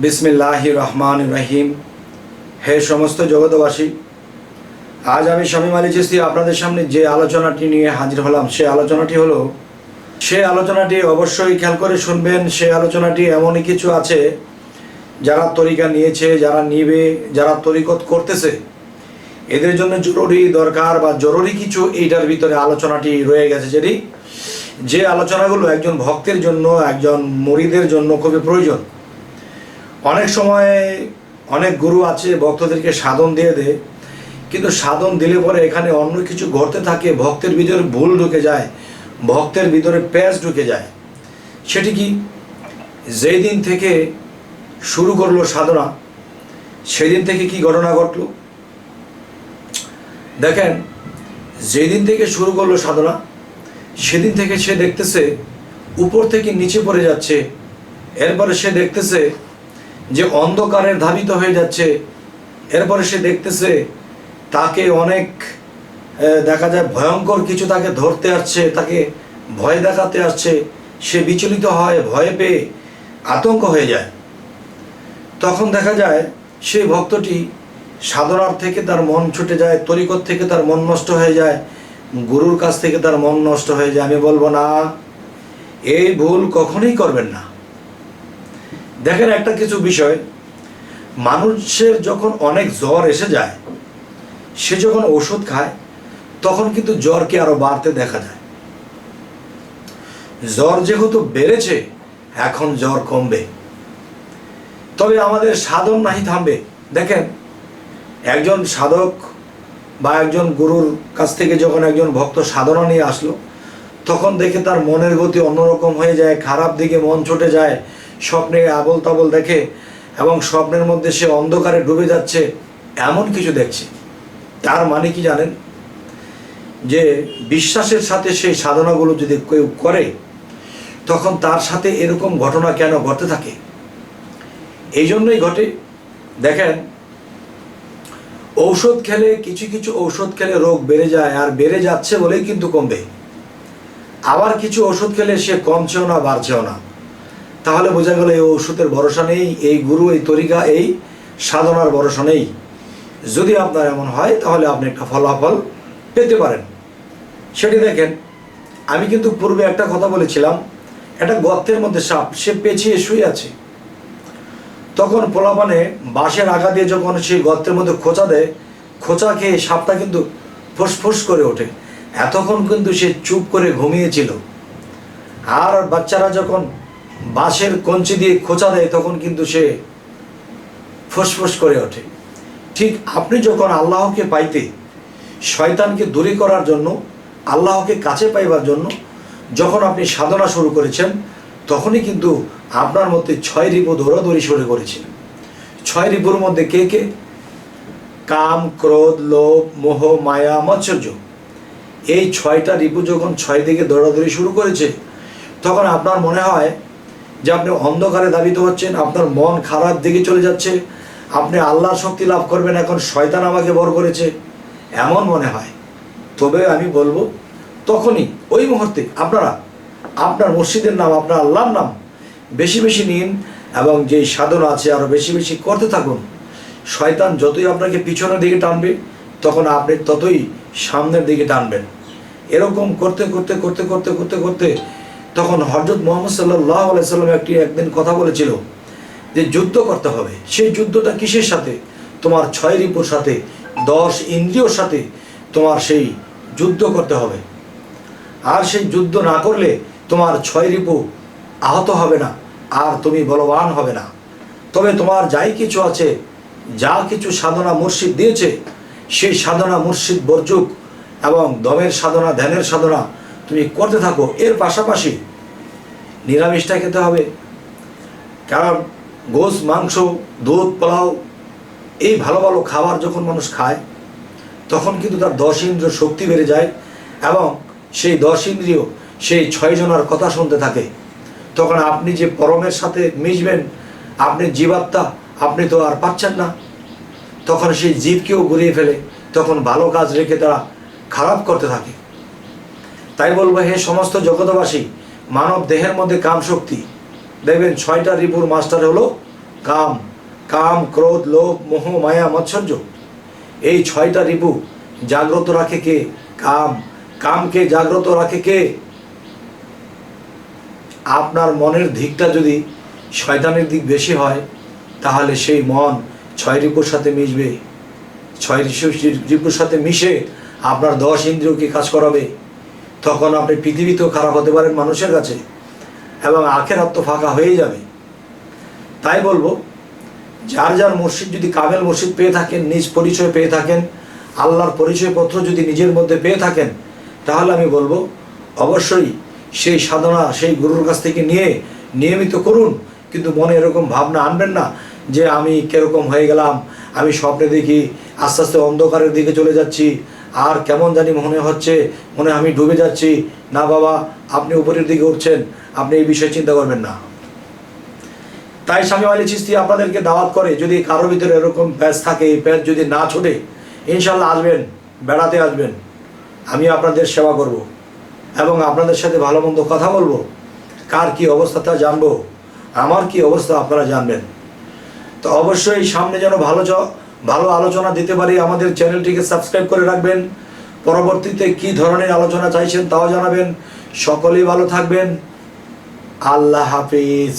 বিসমিল্লাহ রহমান রহিম হে সমস্ত জগতবাসী আজ আমি শামীম আলী চিস্তি আপনাদের সামনে যে আলোচনাটি নিয়ে হাজির হলাম, সে আলোচনাটি হলো, সে আলোচনাটি অবশ্যই খেয়াল করে শুনবেন, সে আলোচনাটি এমনই কিছু আছে যারা তরিকা নিয়েছে, যারা নিবে, যারা তরিকত করতেছে। এদের জন্য জরুরি দরকার বা জরুরি কিছু এইটার ভিতরে আলোচনাটি রয়ে গেছে যেটি, যে আলোচনাগুলো একজন ভক্তের জন্য, একজন মরিদের জন্য খুবই প্রয়োজন। অনেক সময় অনেক গুরু আছে, ভক্তদেরকে সাধন দিয়ে দেয়, কিন্তু সাধন দিলে পরে এখানে অন্য কিছু ঘটতে থাকে, ভক্তের ভিতরে ভুল ঢুকে যায়, ভক্তের ভিতরে প্যাঁচ ঢুকে যায়। সেটি কি? যেই দিন থেকে শুরু করল সাধনা সেদিন থেকে কি ঘটনা ঘটলো? দেখেন যেদিন থেকে শুরু করল সাধনা, সেদিন থেকে সে দেখতেছে, উপর থেকে নিচে পড়ে যাচ্ছে, এরপরে সে দেখতেছে যে অন্ধকারের ধাবিত হয়ে যাচ্ছে, এরপরে সে দেখতেছে তাকে অনেক দেখা যায় ভয়ঙ্কর কিছু তাকে ধরতে আসছে, তাকে ভয় দেখাতে আসছে। সে বিচলিত হয়, ভয় পেয়ে আতঙ্ক হয়ে যায়। তখন দেখা যায় সেই ভক্তটি সাধনার থেকে তার মন ছুটে যায় তরিকত থেকে তার মন নষ্ট হয়ে যায়, গুরুর কাছ থেকে তার মন নষ্ট হয়ে যায়। আমি বলব, না, এই ভুল কখনোই করবেন না। দেখেন একটা কিছু বিষয়। মানুষের যখন অনেক জ্বর এসে যায়, সে যখন ওষুধ খায়, তখন কিন্তু জ্বরকে আরও বাড়তে দেখা যায়। জ্বর যেহেতু বেড়েছে, এখন জ্বর কমবে। তবে আমাদের সাধন নাহি থামবে। দেখেন, একজন সাধক বা একজন গুরুর কাছ থেকে যখন একজন ভক্ত সাধনা নিয়ে আসলো, তখন দেখে তার মনের গতি অন্যরকম হয়ে যায়, খারাপ দিকে মন ছুটে যায় স্বপ্নে আবল তাবল দেখে এবং স্বপ্নের মধ্যে সে অন্ধকারে ডুবে যাচ্ছে, এমন কিছু দেখছে। তার মানে কি জানেন? যে বিশ্বাসের সাথে সেই সাধনাগুলো যদি কেউ করে, তখন তার সাথে এরকম ঘটনা কেন ঘটতে থাকে? এই জন্যই ঘটে। দেখেন, ঔষধ খেলে, কিছু কিছু ঔষধ খেলে রোগ বেড়ে যায়, আর বেড়ে যাচ্ছে বলেই কিন্তু কমবে। আবার কিছু ওষুধ খেলে সে কমছেও না, বাড়ছেও না। তাহলে বোঝা গেল এই ওষুধের ভরসা নেই, এই গুরু, এই তরিকা, এই সাধনার ভরসা নেই। যদি আপনার এমন হয়, তাহলে আপনি একটা ফলাফল পেতে পারেন। সেটি দেখেন, আমি কিন্তু পূর্বে একটা কথা বলেছিলাম, একটা গর্তের মধ্যে সাপ, সে পেঁচিয়ে শুয়ে আছে। তখন পোলাপানে বাঁশের আগা দিয়ে যখন সেই গর্তের মধ্যে খোঁচা দেয়, খোঁচা খেয়ে সাপটা কিন্তু ফুসফুস করে ওঠে। এতক্ষণ কিন্তু সে চুপ করে ঘুমিয়েছিল। আর বাচ্চারা যখন বাঁশের কঞ্চি দিয়ে খোঁচা দেয়, তখন কিন্তু সে ফুসফুস করে ওঠে। ঠিক আপনি যখন আল্লাহকে পাইতে, শয়তানকে দূরে করার জন্য, আল্লাহকে কাছে পাইবার জন্য যখন আপনি সাধনা শুরু করেছেন, তখনই কিন্তু আপনার মধ্যে ছয় রিপু দৌড়াদৌড়ি শুরু করেছিল। ছয় রিপুর মধ্যে কে কে? কাম, ক্রোধ, লোভ, মোহ, মায়া মৎসর্য এই ছয়টা রিপু যখন ছয় দিকে দৌড়াদৌড়ি শুরু করেছে, তখন আপনার মনে হয় যে আপনি অন্ধকারে দাবিত হচ্ছেন, আপনার মন খারাপ দিকে চলে যাচ্ছে, আপনি আল্লাহর শক্তি লাভ করবেন, এখন শয়তান আমাকে বর করেছে। এমন মনে হয়। তবে আমি বলব, তখনই, ওই মুহূর্তে আপনারা, আপনার মসজিদের নাম, আপনার আল্লাহর নাম বেশি বেশি নিন এবং যেই সাধনা আছে আরও বেশি বেশি করতে থাকুন। শয়তান যতই আপনাকে পিছনের দিকে টানবে, তখন আপনি ততই সামনের দিকে টানবেন। এরকম করতে করতে করতে করতে করতে করতে তখন হজরত মোহাম্মদ সাল্লাহ আলাইসাল্লাম একটি একদিন কথা বলেছিল যে যুদ্ধ করতে হবে। সেই যুদ্ধটা কিসের সাথে? তোমার ছয় রিপুর সাথে, দশ ইন্দ্রিয়র সাথে তোমার সেই যুদ্ধ করতে হবে। আর সেই যুদ্ধ না করলে তোমার ছয় রিপু আহত হবে না, আর তুমি বলবান হবে না। তবে তোমার যাই কিছু আছে, যা কিছু সাধনা মুর্শিদ দিয়েছে, সেই সাধনা মুর্শিদ বর্জুক এবং দমের সাধনা, ধ্যানের সাধনা তুমি করতে থাকো। এর পাশাপাশি নিরামিষটা খেতে হবে। কারণ গোস মাংস, দুধ, পোলাও এই ভালো ভালো খাবার যখন মানুষ খায়, তখন কিন্তু তার দশ ইন্দ্রিয় শক্তি বেড়ে যায় এবং সেই দশ ইন্দ্রিয় সেই ছয় জনার কথা শুনতে থাকে। তখন আপনি যে পরমের সাথে মিশবেন, আপনি জীবাত্মা, আপনি তো আর পাচ্ছেন না। তখন সেই জীবকেও ঘুরিয়ে ফেলে, তখন ভালো কাজ রেখে তারা খারাপ করতে থাকে। তাই বলব, হে সমস্ত জগতবাসী মানব দেহের মধ্যে কাম শক্তি। দেখবেন ছয়টা রিপুর মাস্টার হলো কাম। কাম, ক্রোধ, লোভ, মোহ, মায়া, মৎসর্য। এই ছয়টা রিপু জাগ্রত রাখে কে? কাম। কামকে জাগ্রত রাখে কে? আপনার মনের দিকটা যদি শয়তানের দিক বেশি হয়, তাহলে সেই মন ছয় রিপুর সাথে মিশবে। ছয় রিপুর সাথে মিশে আপনার দশ ইন্দ্রিয়কে কাজ করাবে। তখন আপনি পৃথিবীতেও খারাপ হতে পারেন মানুষের কাছে এবং আখের আত্ম ফাঁকা হয়ে যাবে। তাই বলব, যার যার মসজিদ যদি কামেল মসজিদ পেয়ে থাকেন, নিজ পরিচয় পেয়ে থাকেন, আল্লাহর পরিচয়পত্র যদি নিজের মধ্যে পেয়ে থাকেন, তাহলে আমি বলব, অবশ্যই সেই সাধনা সেই গুরুর কাছ থেকে নিয়ে নিয়মিত করুন। কিন্তু মনে এরকম ভাবনা আনবেন না যে আমি কীরকম হয়ে গেলাম, আমি স্বপ্নে দেখি, আস্তে আস্তে অন্ধকারের দিকে চলে যাচ্ছি আর কেমন জানি মনে হচ্ছে, মনে আমি ডুবে যাচ্ছি। না বাবা, আপনি উপরের দিকে উঠছেন, আপনি এই বিষয়ে চিন্তা করবেন না। তাই স্বামী আলী চিস্তি আপনাদেরকে দাওয়াত করে, যদি কারোর ভিতরে এরকম প্যাচ থাকে, এই প্যাচ যদি না ছোটে ইনশাল্লাহ আসবেন, বেড়াতে আসবেন। আমি আপনাদের সেবা করব এবং আপনাদের সাথে ভালো মন্দ কথা বলব। কার কি অবস্থা তা জানব, আমার কি অবস্থা আপনারা জানবেন। তো অবশ্যই সামনে যেন ভালো ভালো আলোচনা দিতে পারি, আমাদের চ্যানেলটিকে সাবস্ক্রাইব করে রাখবেন। পরবর্তীতে কি ধরনের আলোচনা চাইছেন তাও জানাবেন। সকলেই ভালো থাকবেন। আল্লাহ হাফিজ।